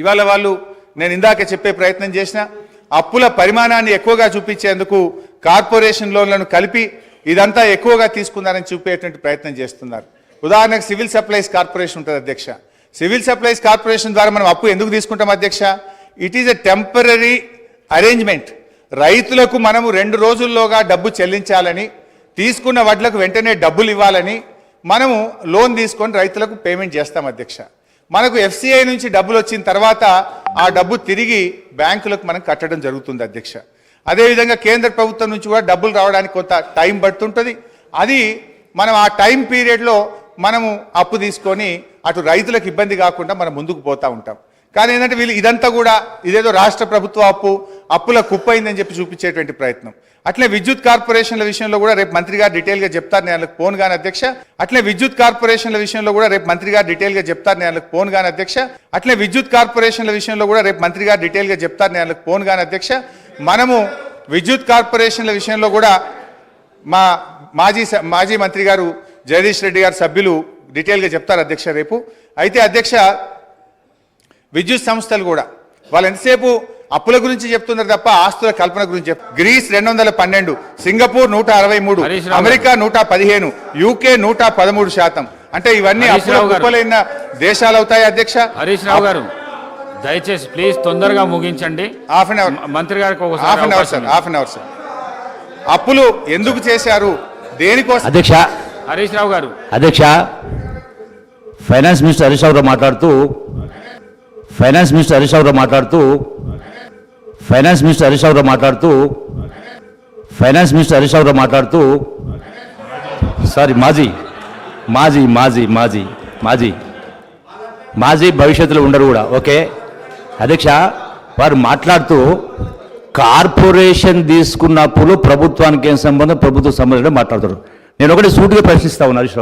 ఇవాళ వాళ్ళు నేను ఇందాక చెప్పే ప్రయత్నం చేసిన అప్పుల పరిమాణాన్ని ఎక్కువగా చూపించేందుకు కార్పొరేషన్ లోన్లను కలిపి ఇదంతా ఎక్కువగా తీసుకున్నారని చూపేటువంటి ప్రయత్నం చేస్తున్నారు. ఉదాహరణకు సివిల్ సప్లైస్ కార్పొరేషన్ ఉంటుంది అధ్యక్ష. సివిల్ సప్లైస్ కార్పొరేషన్ ద్వారా మనం అప్పు ఎందుకు తీసుకుంటాం అధ్యక్ష? It is a temporary arrangement రైతులకు మనము రెండు రోజుల్లోగా డబ్బు చెల్లించాలని తీసుకున్న వడ్లకు వెంటనే డబ్బులు ఇవ్వాలని మనము లోన్ తీసుకొని రైతులకు పేమెంట్ చేస్తాం అధ్యక్ష. మనకు ఎఫ్సిఐ నుంచి డబ్బులు వచ్చిన తర్వాత ఆ డబ్బు తిరిగి బ్యాంకులకు మనం కట్టడం జరుగుతుంది అధ్యక్ష. అదేవిధంగా కేంద్ర ప్రభుత్వం నుంచి కూడా డబ్బులు రావడానికి కొంత టైం పడుతుంటుంది. అది మనం ఆ టైం పీరియడ్లో మనము అప్పు తీసుకొని అటు రైతులకు ఇబ్బంది కాకుండా మనం ముందుకు పోతూ ఉంటాం. కానీ ఏంటంటే వీళ్ళు ఇదంతా కూడా ఇదేదో రాష్ట్ర ప్రభుత్వ అప్పు అప్పుల కుప్పైందని చెప్పి చూపించేటువంటి ప్రయత్నం. అట్లే విద్యుత్ కార్పొరేషన్ల విషయంలో కూడా రేపు మంత్రి గారు డీటెయిల్గా చెప్తారు నేను వాళ్ళకి ఫోన్ కానీ అధ్యక్ష. అట్లే విద్యుత్ కార్పొరేషన్ల విషయంలో కూడా రేపు మంత్రి గారు డీటెయిల్గా చెప్తారు నేను వాళ్ళకి ఫోన్ కానీ అధ్యక్ష. అట్లే విద్యుత్ కార్పొరేషన్ల విషయంలో కూడా రేపు మంత్రి గారు డీటెయిల్గా చెప్తారు నేను వాళ్ళకి ఫోన్ కానీ అధ్యక్ష. మనము విద్యుత్ కార్పొరేషన్ల విషయంలో కూడా మా మాజీ మాజీ మంత్రి గారు జగదీష్ రెడ్డి గారు సభ్యులు డీటెయిల్గా చెప్తారు అధ్యక్ష రేపు. అయితే అధ్యక్ష విద్యుత్ సంస్థలు కూడా. వాళ్ళు ఎంతసేపు అప్పుల గురించి చెప్తున్నారు తప్ప ఆస్తుల కల్పన గురించి చెప్ గ్రీస్ రెండు వందల పన్నెండు సింగపూర్ నూట అరవై మూడు అమెరికా నూట పదిహేను యూకే నూట పదమూడు శాతం. అంటే ఇవన్నీ హరీష్ అప్పుల రావు గారు. కుప్పలైన దేశాలు అవుతాయి అధ్యక్ష? హరీష్ రావు గారు దయచేసి ప్లీజ్ తొందరగా ముగించండి. Half an hour. మంత్రి గారికి ఒకసారి half an hour sir half an hour sir. అప్పులు ఎందుకు చేశారు? దేనికోసం? అధ్యక్ష. హరీష్ రావు గారు. అధ్యక్ష. ఫైనాన్స్ మినిస్టర్ హరీష్ రావు గారు మాట్లాడుతూ ఫైనాన్స్ మినిస్టర్ హరీష్ రావు మాట్లాడుతూ ఫైనాన్స్ మినిస్టర్ హరీష్ రావు మాట్లాడుతూ ఫైనాన్స్ మినిస్టర్ హరీష్ రావు మాట్లాడుతూ సారీ మాజీ మాజీ మాజీ మాజీ మాజీ మాజీ భవిష్యత్తులో ఉండరు కూడా ఓకే? అధ్యక్ష వారు మాట్లాడుతూ కార్పొరేషన్ తీసుకున్నప్పుడు ప్రభుత్వానికి ఏం సంబంధం? ప్రభుత్వ సంబంధం మాట్లాడుతారు నేను ఒకటి సూటిగా ప్రశ్నిస్తా ఉన్నా హరీష్